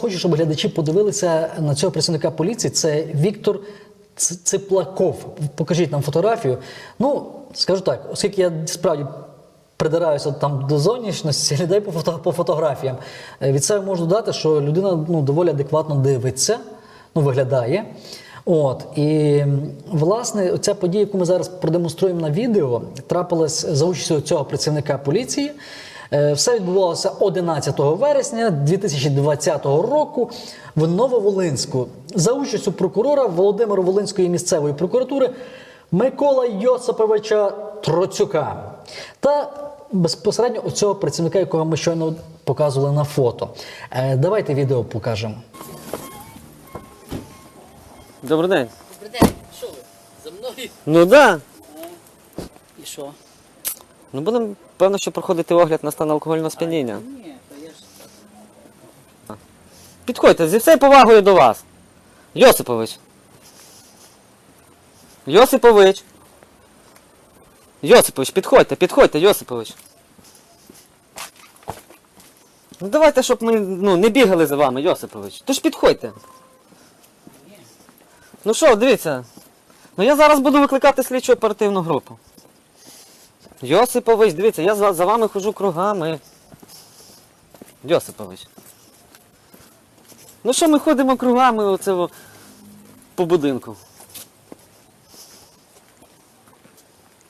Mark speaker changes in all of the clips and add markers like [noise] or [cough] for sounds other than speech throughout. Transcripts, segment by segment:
Speaker 1: Хочу, щоб глядачі подивилися на цього працівника поліції. Це Віктор Циплаков. Покажіть нам фотографію. Ну, скажу так, оскільки я справді придираюся там до зовнішності, [laughs] людей по, фото, по фотографіям. е, Від себе можу додати, що людина ну, доволі адекватно дивиться, ну, виглядає. От і власне ця подія, яку ми зараз продемонструємо на відео, трапилась за участю цього працівника поліції. Е, Все відбувалося 11 вересня 2020 року в Нововолинську за участю прокурора Володимира Волинської місцевої прокуратури Микола Йосиповича Троцюка та безпосередньо у цього працівника, якого ми щойно показували на фото. Е, Давайте відео покажемо.
Speaker 2: Добрий день.
Speaker 3: Добрий день, що ви? За мною?
Speaker 2: Ну да.
Speaker 3: І що?
Speaker 2: Ну будемо, певно, що проходити огляд на стан алкогольного сп'яніння.
Speaker 3: Ні, то я ж.
Speaker 2: Підходьте, зі всією повагою до вас. Йосипович. Йосипович. Йосипович, підходьте, підходьте, Йосипович. Ну давайте, щоб ми ну, не бігали за вами, Йосипович. Тож підходьте. Ну що, дивіться. Ну я зараз буду викликати слідчу оперативну групу. Йосипович, дивіться, я за, за вами хожу кругами. Йосипович. Ну що ми ходимо кругами оце во- по будинку?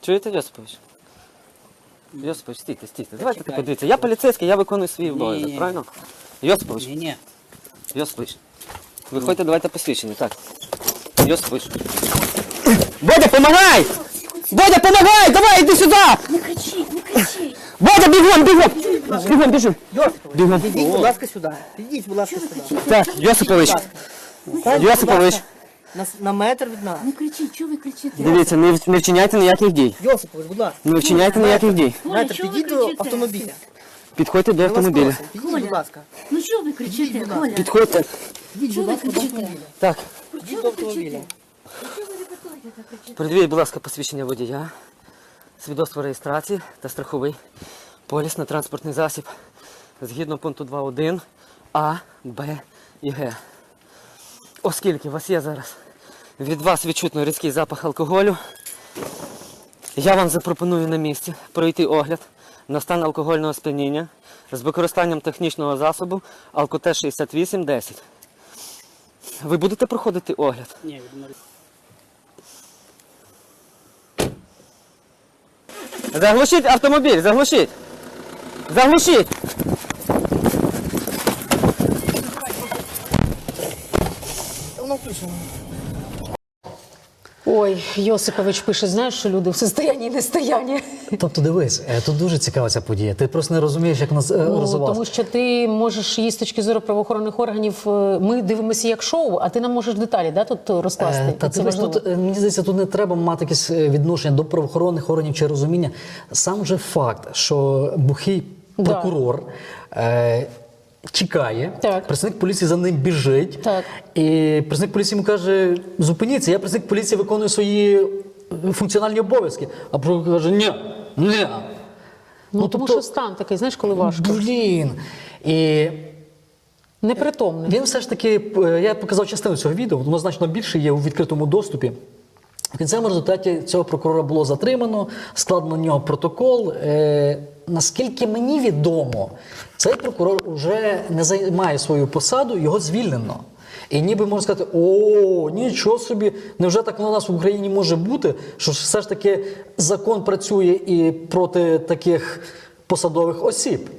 Speaker 2: Чуєте, Йосипович? Йосипович, стійте, стійте. Давайте
Speaker 3: Почекайте.
Speaker 2: тако дивіться. Я поліцейський, я виконую свій обов'язок, правильно? Йосипович,
Speaker 3: Ні, ні.
Speaker 2: Йосипович. Виходьте, давайте посвідчення, так. Йосипович. Бодя, помагай! Бодя, помагай! Давай, іди сюди!
Speaker 4: Не кричіть, не кричіть.
Speaker 2: Бодя, бігом, бігом! Бігом, біжи! Бігом.
Speaker 5: Підіть, будь ласка, сюди. Підіть, будь ласка, сюди.
Speaker 2: Так, Йосипович.
Speaker 5: Так,
Speaker 2: Йосипович,
Speaker 5: На, с- на метр від нас.
Speaker 4: Не кричіть, чого ви кричите?
Speaker 2: дивіться, не, в- не вчиняйте ніяких дій.
Speaker 5: Йосипович, будь ласка.
Speaker 2: Не вчиняйте ніяких дій.
Speaker 4: Коля,
Speaker 5: Метр,
Speaker 4: чого ви
Speaker 5: підіть до
Speaker 4: кричите?
Speaker 5: автомобіля.
Speaker 2: Підходьте до
Speaker 5: Я вас
Speaker 2: автомобіля.
Speaker 5: прошу, Підіть, будь ласка.
Speaker 4: Ну чого ви кричите, Коля?
Speaker 2: Підходьте.
Speaker 4: Чого ви кричите?
Speaker 2: Так,
Speaker 5: Підіть до автомобіля.
Speaker 4: Чого ви репетуєте так кричите?
Speaker 2: Придивіть, будь ласка, посвідчення водія, свідоцтво реєстрації та страховий поліс на транспортний засіб згідно пункту 2.1 А, Б і Г. Оскільки у вас є зараз від вас відчутно різкий запах алкоголю, я вам запропоную на місці пройти огляд на стан алкогольного сп'яніння з використанням технічного засобу Алкотеж 6810. Ви будете проходити огляд?
Speaker 3: Ні,
Speaker 2: Заглушіть автомобіль, заглушіть! Заглушіть!
Speaker 6: Ой, Йосипович пише, знаєш, що люди в состоянні і нестоянні.
Speaker 1: Тобто, дивись, е, тут дуже цікава ця подія. Ти просто не розумієш, як нас е,
Speaker 6: Ну,
Speaker 1: розвивалося.
Speaker 6: тому що ти можеш її з точки зору правоохоронних органів. е, Ми дивимося як шоу, а ти нам можеш деталі да, тут розкласти.
Speaker 1: Е, Та
Speaker 6: Це
Speaker 1: дивись, тут мені здається, тут не треба мати якесь відношення до правоохоронних органів чи розуміння. Сам же факт, що бухий
Speaker 6: Да.
Speaker 1: прокурор е, чекає,
Speaker 6: Так.
Speaker 1: працівник поліції за ним біжить,
Speaker 6: Так.
Speaker 1: і працівник поліції йому каже: зупиніться, я працівник поліції виконую свої е, функціональні обов'язки. А прокурор каже: ні, ні.
Speaker 6: ну, тому що стан такий, знаєш, коли важко.
Speaker 1: Блін. І
Speaker 6: Непритомний.
Speaker 1: він все ж таки, е, я показав частину цього відео, воно значно більше є у відкритому доступі. В кінцевому результаті цього прокурора було затримано, складено на нього протокол. Е, наскільки мені відомо, цей прокурор вже не займає свою посаду, його звільнено. І ніби можна сказати, о, нічого собі, невже так у нас в Україні може бути, що все ж таки закон працює і проти таких посадових осіб?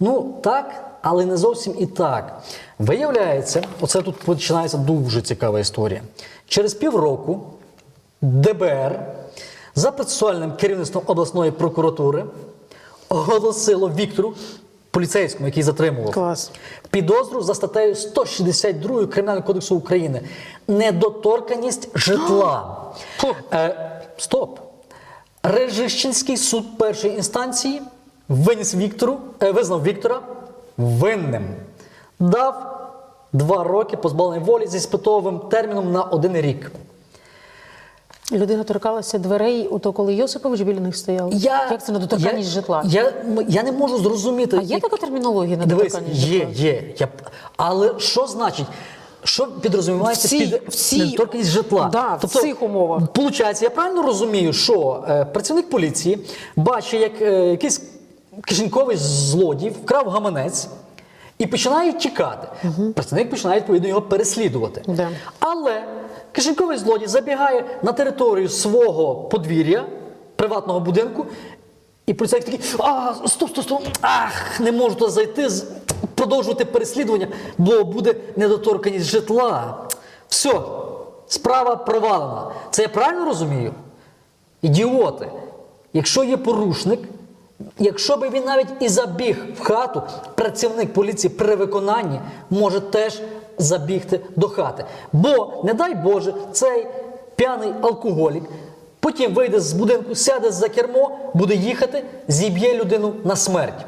Speaker 1: Ну так, але не зовсім і так. Виявляється, оце тут починається дуже цікава історія. Через півроку ДБР за процесуальним керівництвом обласної прокуратури оголосило Віктору, поліцейському, який затримував,
Speaker 6: Клас.
Speaker 1: підозру за статтею 162 Кримінального кодексу України недоторканість житла. [gasps] Е, стоп. Режищенський суд першої інстанції виніс Віктору, е, визнав Віктора винним. Дав два роки позбавлення волі зі спитовим терміном на один рік.
Speaker 6: Людина торкалася дверей, ото коли Йосипович біля них стояв. Як це недоторканність
Speaker 1: я,
Speaker 6: житла?
Speaker 1: Я, я не можу зрозуміти.
Speaker 6: А є така термінологія
Speaker 1: Дивись,
Speaker 6: недоторканність
Speaker 1: є,
Speaker 6: житла?
Speaker 1: є. Я, але що значить? Що підрозумівається
Speaker 6: В цій-
Speaker 1: під
Speaker 6: в цій-
Speaker 1: недоторканність житла? Тобто,
Speaker 6: в цих умовах.
Speaker 1: Получається, я правильно розумію, що е, працівник поліції бачить, як е, якийсь кишеньковий злодій вкрав гаманець і починає тікати. Працівник починає відповідно його переслідувати.
Speaker 6: Да.
Speaker 1: Але кишеньковий злодій забігає на територію свого подвір'я, приватного будинку, і поліцейський такий, а, стоп, стоп, стоп, ах, не можу туди зайти, продовжувати переслідування, бо буде недоторканість житла. Все, справа провалена. Це я правильно розумію? Ідіоти. Якщо є порушник, якщо би він навіть і забіг в хату, працівник поліції при виконанні може теж забігти до хати. Бо, не дай Боже, цей п'яний алкоголік потім вийде з будинку, сяде за кермо, буде їхати, зіб'є людину на смерть.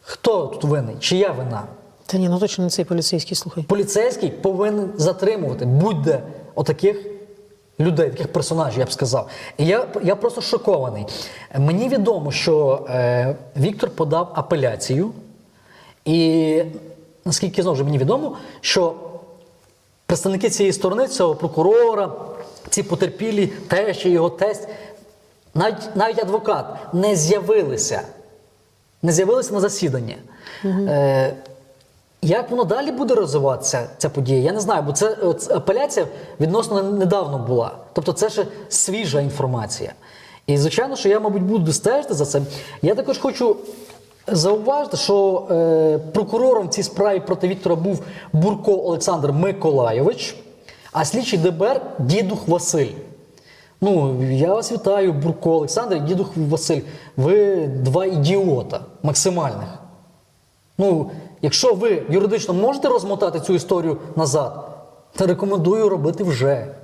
Speaker 1: Хто тут винний? Чия вина?
Speaker 6: Та ні, ну точно не цей поліцейський, слухай.
Speaker 1: Поліцейський повинен затримувати будь-де отаких людей, таких персонажів, я б сказав. І я, я просто шокований. Мені відомо, що е, Віктор подав апеляцію, і наскільки знову ж мені відомо, що представники цієї сторони, цього прокурора, ці потерпілі, тещі, його тесть, навіть, навіть адвокат не з'явилися. Не з'явилися на засідання. Е, як воно далі буде розвиватися, ця подія? Я не знаю, бо це апеляція відносно недавно була. Тобто це ще свіжа інформація. І звичайно, що я, мабуть, буду стежити за цим. Я також хочу зауважити, що е, прокурором в цій справі проти Віктора був Бурко Олександр Миколайович, а слідчий ДБР Дідух Василь. Ну, я вас вітаю, Бурко Олександр і Дідух Василь. Ви два ідіота максимальних. Ну, якщо ви юридично можете розмотати цю історію назад, то рекомендую робити вже.